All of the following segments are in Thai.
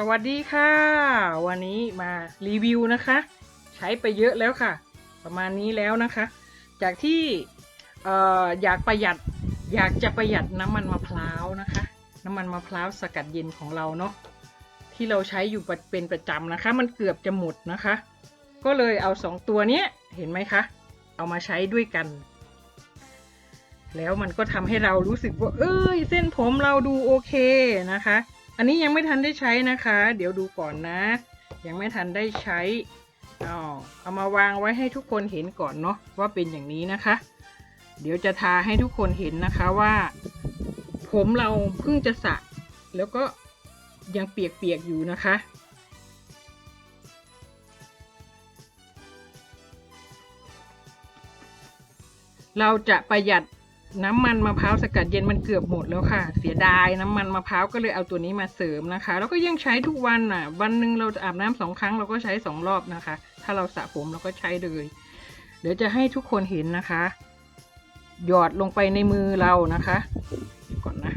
สวัสดีค่ะ วันนี้มารีวิวนะคะ ใช้ไปเยอะแล้วค่ะ ประมาณนี้แล้วนะคะ จากที่อออยากประหยัดอยากจะประหยัดน้ำมันมะพร้าวนะคะ น้ำมันมะพร้าวสกัดเย็นของเราเนาะที่เราใช้อยู่เป็นประจำนะคะ มันเกือบจะหมดนะคะ ก็เลยเอาสองตัวนี้เห็นไหมคะ เอามาใช้ด้วยกัน แล้วมันก็ทำให้เรารู้สึกว่า เอ้ย เส้นผมเราดูโอเคนะคะ อันนี้ยังไม่ทันได้ใช้นะคะ เดี๋ยวดูก่อนนะ ยังไม่ทันได้ใช้เอาเอามาวางไว้ให้ทุกคนเห็นก่อนเนาะว่าเป็นอย่างนี้นะคะ เดี๋ยวจะทาให้ทุกคนเห็นนะคะว่า ผมเราเพิ่งจะสระแล้วก็ยังเปียกๆอยู่นะคะเราจะประหยัด น้ำมันมะพร้าวสกัดเย็นมันเกือบหมดแล้วค่ะ เสียดายน้ำมันมะพร้าวก็เลยเอาตัวนี้มาเสริมนะคะ แล้วก็ยังใช้ทุกวันน่ะ วันหนึ่งเราอาบน้ำสองครั้งเราก็ใช้สองรอบนะคะ ถ้าเราสระผมเราก็ใช้เลย เดี๋ยวจะให้ทุกคนเห็นนะคะ หยอดลงไปในมือเรานะคะก่อนนะ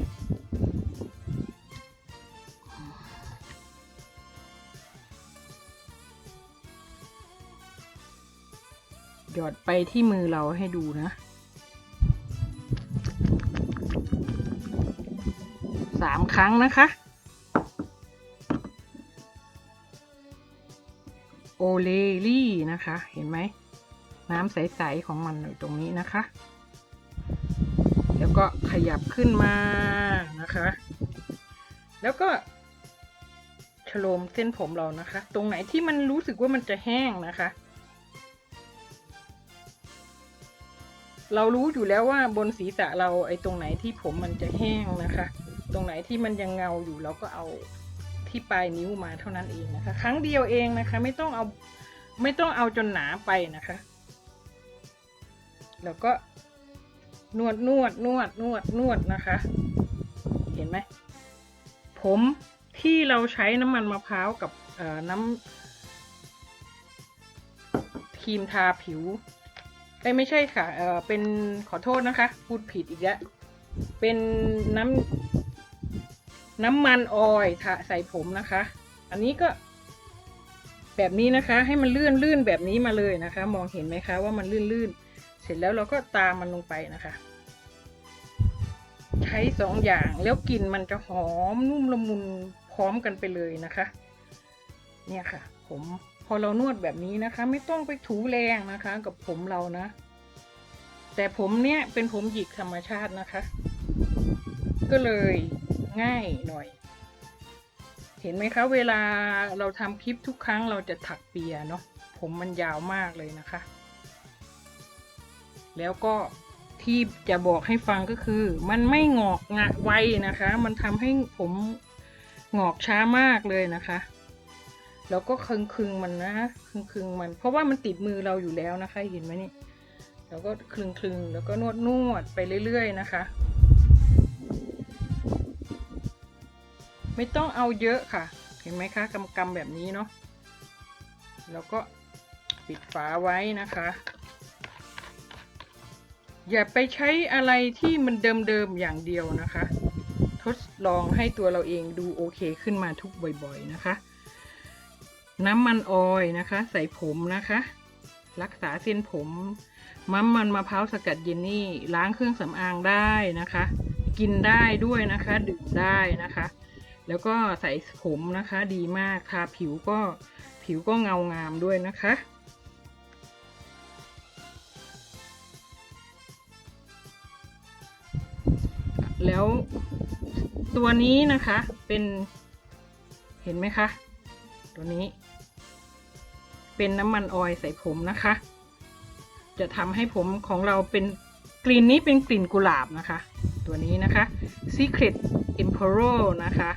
หยอดไปที่มือเราให้ดูนะ สามครั้งนะคะ โอเลลี่นะคะ เห็นไหม น้ำใส ๆ ของมันอยู่ตรงนี้นะคะ แล้วก็ขยับขึ้นมานะคะ แล้วก็ชโลมเส้นผมเรานะคะ ตรงไหนที่มันรู้สึกว่ามันจะแห้งนะคะ เรารู้อยู่แล้วว่าบนศีรษะเราไอ้ตรงไหนที่ผมมันจะแห้งนะคะ ตรงไหนที่มันยังเงาอยู่เราก็เอาที่ปลายนิ้วมาเท่านั้นเองนะคะ ครั้งเดียวเองนะคะ ไม่ต้องเอาไม่ต้องเอาจนหนาไปนะคะ แล้วก็นวดนวดนวดนวดนวดนะคะ เห็นไหมผมที่เราใช้น้ำมันมะพร้าวกับน้ำครีมทาผิวเอ้ไม่ใช่ค่ะ เออเป็นขอโทษนะคะ พูดผิดอีกแล้ว เป็นน้ำ น้ำมันออยทาใส่ผมนะคะ อันนี้ก็ แบบนี้นะคะ ให้มันลื่นลื่นแบบนี้มาเลยนะคะ มองเห็นไหมคะว่ามันลื่นลื่นเสร็จแล้วเราก็ตามมันลงไปนะคะ ใช้สองอย่างแล้วกลิ่นมันจะหอมนุ่มละมุนพร้อมกันไปเลยนะคะ เนี่ยค่ะ ผมพอเรานวดแบบนี้นะคะ ไม่ต้องไปถูแรงนะคะ กับผมเรานะ แต่ผมเนี่ยเป็นผมหยิกธรรมชาตินะคะ ก็เลย ง่ายหน่อย เห็นไหมคะ เวลาเราทำคลิปทุกครั้งเราจะถักเปียเนาะผมมันยาวมากเลยนะคะ แล้วก็ที่จะบอกให้ฟังก็คือ มันไม่งอกงะไวนะคะ มันทำให้ผมงอกช้ามากเลยนะคะ แล้วก็คึงคึงมันนะคึงคึงมัน เพราะว่ามันติดมือเราอยู่แล้วนะคะ เห็นไหมนี่แล้วก็คลึงคลึงแล้วก็นวดนวดไปเรื่อยๆนะคะ ไม่ต้องเอาเยอะค่ะ เห็นไหมคะกำกำๆแบบนี้เนาะแล้วก็ปิดฝาไว้นะคะ อย่าไปใช้อะไรที่มันเดิมๆอย่างเดียวนะคะ ทดลองให้ตัวเราเองดูโอเคขึ้นมาทุกบ่อยๆนะคะ น้ำมันออยนะคะ ใส่ผมนะคะ รักษาเส้นผมมัมมันมะพร้าวสกัดเย็นนี่ล้างเครื่องสำอางได้นะคะ กินได้ด้วยนะคะ ดื่มได้นะคะ แล้วก็ใส่ผมนะคะดีมากทาผิวก็ผิวก็เงางามด้วยนะคะแล้วตัวนี้นะคะเป็นเห็นไหมคะ ตัวนี้ เป็นน้ำมันออยใส่ผมนะคะ จะทำให้ผมของเราเป็นกลิ่นนี้เป็นกลิ่นกุหลาบนะคะ ตัวนี้นะคะ Secret Emperor นะคะ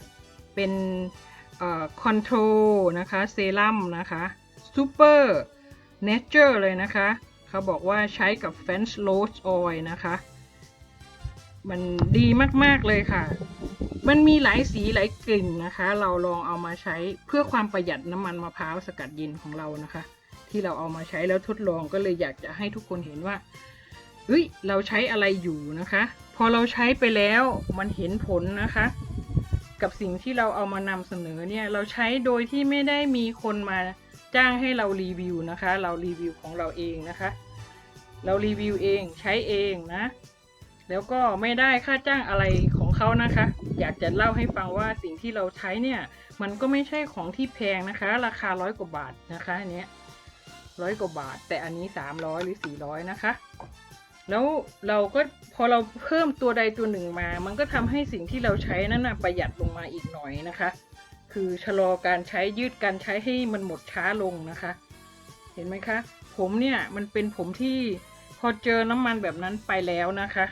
เป็นเอ่อ Control นะคะเซรั่มนะคะ Super Nature เลยนะคะ เขาบอกว่าใช้กับ French Rose Oil นะคะ มันดีมาก ๆ เลยค่ะ มันมีหลายสีหลายกลิ่นนะคะ เราลองเอามาใช้เพื่อความประหยัดน้ำมันมะพร้าวสกัดเย็นของเรานะคะ ที่เราเอามาใช้แล้วทดลองก็เลยอยากจะให้ทุกคนเห็นว่าเฮ้ยเราใช้อะไรอยู่นะคะ พอเราใช้ไปแล้วมันเห็นผลนะคะ กับสิ่งที่เราเอามานำเสนอเนี่ยเราใช้โดยที่ไม่ได้มีคนมาจ้างให้เรารีวิวนะคะ เรารีวิวของเราเองนะคะ เรารีวิวเองใช้เองนะ แล้วก็ไม่ได้ค่าจ้างอะไรของเขานะคะ อยากจะเล่าให้ฟังว่าสิ่งที่เราใช้เนี่ย มันก็ไม่ใช่ของที่แพงนะคะ ราคาร้อยกว่าบาทนะคะอันเนี้ยร้อยกว่าบาท แต่อันนี้สามร้อยหรือสี่ร้อยนะคะ แล้วเราก็พอเราเพิ่มตัวใดตัวหนึ่งมา มันก็ทำให้สิ่งที่เราใช้นั้นนะประหยัดลงมาอีกหน่อยนะคะ คือชะลอการใช้ยืดการใช้ให้มันหมดช้าลงนะคะ เห็นไหมคะ ผมเนี่ยมันเป็นผมที่พอเจอน้ำมันแบบนั้นไปแล้วนะคะ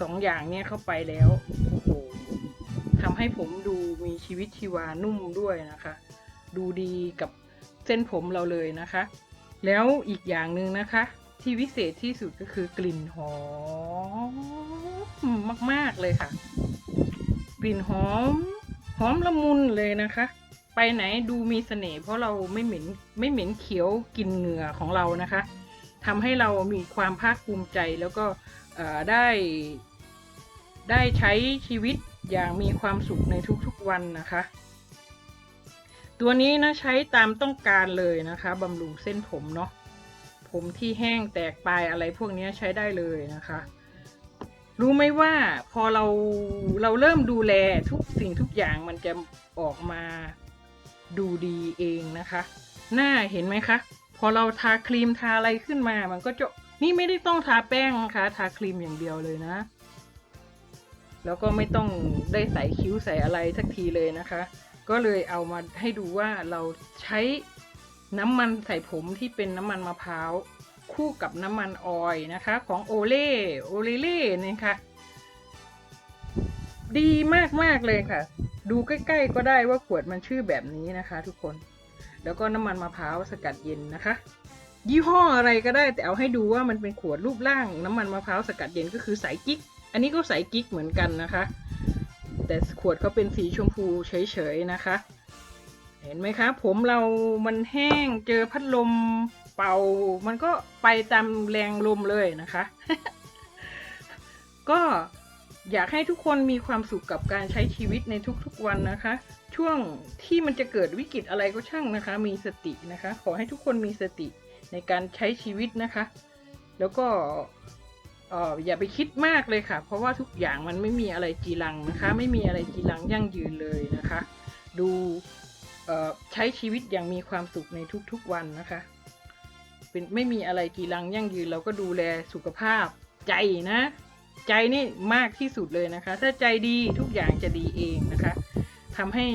สองอย่างเนี่ยเข้าไปแล้วโอ้โหทำให้ผมดูมีชีวิตชีวานุ่มด้วยนะคะ ดูดีกับเส้นผมเราเลยนะคะ แล้วอีกอย่างหนึ่งนะคะ ที่วิเศษที่สุดก็คือกลิ่นหอมมาก ๆ เลยค่ะ กลิ่นหอม หอมละมุนเลยนะคะ ไปไหนดูมีเสน่ห์เพราะเราไม่เหม็นไม่เหม็นเขียวกลินเหงื่อของเรานะคะทำให้เรามีความภาคภูมิใจแล้วก็ได้ได้ใช้ชีวิตอย่างมีความสุขในทุกๆวันนะคะ ตัวนี้นะใช้ตามต้องการเลยนะคะบำรุงเส้นผมเนาะ ผมที่แห้งแตกปลายอะไรพวกนี้ใช้ได้เลยนะคะ รู้ไหมว่าพอเราเราเริ่มดูแลทุกสิ่งทุกอย่างมันจะออกมาดูดีเองนะคะ หน้าเห็นไหมคะ พอเราทาครีมทาอะไรขึ้นมา มันก็จะนี่ไม่ได้ต้องทาแป้งนะคะ ทาครีมอย่างเดียวเลยนะ แล้วก็ไม่ต้องได้ใส่คิ้วใส่อะไรสักทีเลยนะคะ ก็เลยเอามาให้ดูว่าเราใช้ น้ำมันใส่ผมที่เป็นน้ำมันมะพร้าวคู่กับน้ำมันออยนะคะ ของโอเล่โอเลเล่นะคะ ดีมาก ๆ เลยค่ะ ดูใกล้ ๆ ก็ได้ว่าขวดมันชื่อแบบนี้นะคะ ทุกคน แล้วก็น้ำมันมะพร้าวสกัดเย็นนะคะ ยี่ห้ออะไรก็ได้แต่เอาให้ดูว่ามันเป็นขวดรูปร่าง น้ำมันมะพร้าวสกัดเย็นก็คือสายกิ๊ก อันนี้ก็สายกิ๊กเหมือนกันนะคะ แต่ขวดเขาเป็นสีชมพูเฉยๆนะคะ ห็นไหมคะ ผมเรามันแห้งเจอพัดลมเป่า มันก็ไปตามแรงลมเลยนะคะ ก็อยากให้ทุกคนมีความสุขกับการใช้ชีวิตในทุกๆวันนะคะ ช่วงที่มันจะเกิดวิกฤตอะไรก็ช่างนะคะ มีสตินะคะ ขอให้ทุกคนมีสติในการใช้ชีวิตนะคะ แล้วก็อย่าไปคิดมากเลยค่ะ เพราะว่าทุกอย่างมันไม่มีอะไรจีรังนะคะ ไม่มีอะไรจีรังยั่งยืนเลยนะคะ ดู ใช้ชีวิตอย่างมีความสุขในทุกๆวันนะคะ เป็นไม่มีอะไรกีรังยั่งยืนเราก็ดูแลสุขภาพใจนะ ใจนี่มากที่สุดเลยนะคะ ถ้าใจดีทุกอย่างจะดีเองนะคะทำให้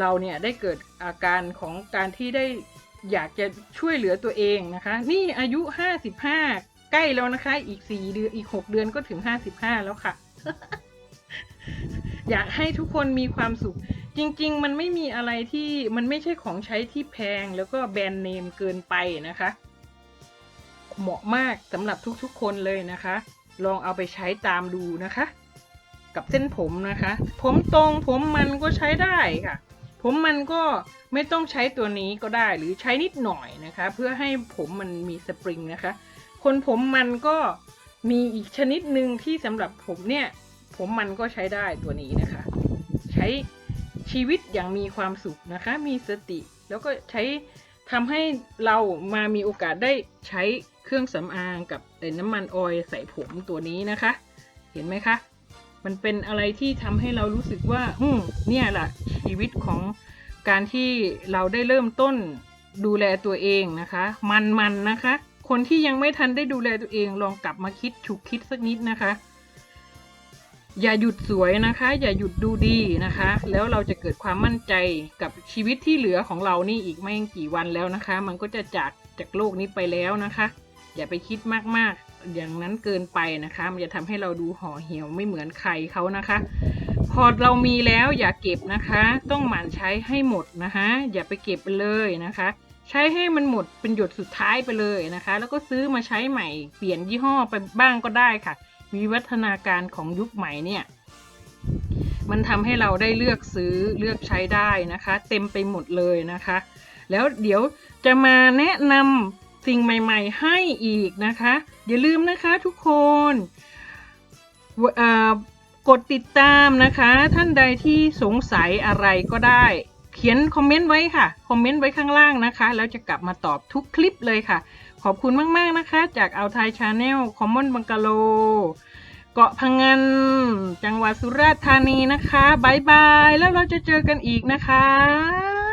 เราเนี่ยได้เกิดอาการของการที่ได้อยากจะช่วยเหลือตัวเองนะคะ นี่อายุห้าสิบห้าใกล้แล้วนะคะ อีกสี่เดือน อีกหกเดือนก็ถึงห้าสิบห้าแล้วค่ะ อยากให้ทุกคนมีความสุข จริง ๆ มันไม่มีอะไรที่มันไม่ใช่ของใช้ที่แพงแล้วก็แบรนด์เนมเกินไปนะคะ เหมาะมากสำหรับทุกๆคนเลยนะคะ ลองเอาไปใช้ตามดูนะคะ กับเส้นผมนะคะ ผมตรงผมมันก็ใช้ได้ค่ะ ผมมันก็ไม่ต้องใช้ตัวนี้ก็ได้หรือใช้นิดหน่อยนะคะ เพื่อให้ผมมันมีสปริงนะคะ คนผมมันก็มีอีกชนิดหนึ่งที่สำหรับผมเนี่ย ผมมันก็ใช้ได้ตัวนี้นะคะ ใช้ ชีวิตอย่างมีความสุขนะคะ มีสติ แล้วก็ใช้ทำให้เรามามีโอกาสได้ใช้เครื่องสำอางกับไอ้น้ำมันออยใส่ผมตัวนี้นะคะ เห็นไหมคะ มันเป็นอะไรที่ทำให้เรารู้สึกว่าอืมเนี่ยแหละชีวิตของการที่เราได้เริ่มต้นดูแลตัวเองนะคะ มันๆนะคะ คนที่ยังไม่ทันได้ดูแลตัวเองลองกลับมาคิดฉุกคิดสักนิดนะคะ อย่าหยุดสวยนะคะ อย่าหยุดดูดีนะคะ แล้วเราจะเกิดความมั่นใจกับชีวิตที่เหลือของเรานี่อีกไม่กี่วันแล้วนะคะ มันก็จะจากจากโลกนี้ไปแล้วนะคะ อย่าไปคิดมากๆ อย่างนั้นเกินไปนะคะ มันจะทำให้เราดูห่อเหี่ยวไม่เหมือนใครเขานะคะ พอเรามีแล้วอย่าเก็บนะคะ ต้องหมั่นใช้ให้หมดนะคะ อย่าไปเก็บไปเลยนะคะใช้ให้มันหมดเป็นหยดสุดท้ายไปเลยนะคะ แล้วก็ซื้อมาใช้ใหม่ เปลี่ยนยี่ห้อไปบ้างก็ได้ค่ะ วิวัฒนาการของยุคใหม่เนี่ย มันทำให้เราได้เลือกซื้อเลือกใช้ได้นะคะ เต็มไปหมดเลยนะคะ แล้วเดี๋ยวจะมาแนะนำสิ่งใหม่ๆ ให้อีกนะคะ อย่าลืมนะคะทุกคนกดติดตามนะคะ ท่านใดที่สงสัยอะไรก็ได้ เขียนคอมเมนต์ไว้ค่ะ คอมเมนต์ไว้ข้างล่างนะคะ แล้วจะกลับมาตอบทุกคลิปเลยค่ะ ขอบคุณมาก ๆ นะคะ จากเอาไทยชาแนลคอมมอนบังกะโล เกาะพังงานจังหวัดสุราษฎร์ธานีนะคะบายบาย แล้วเราจะเจอกันอีกนะคะ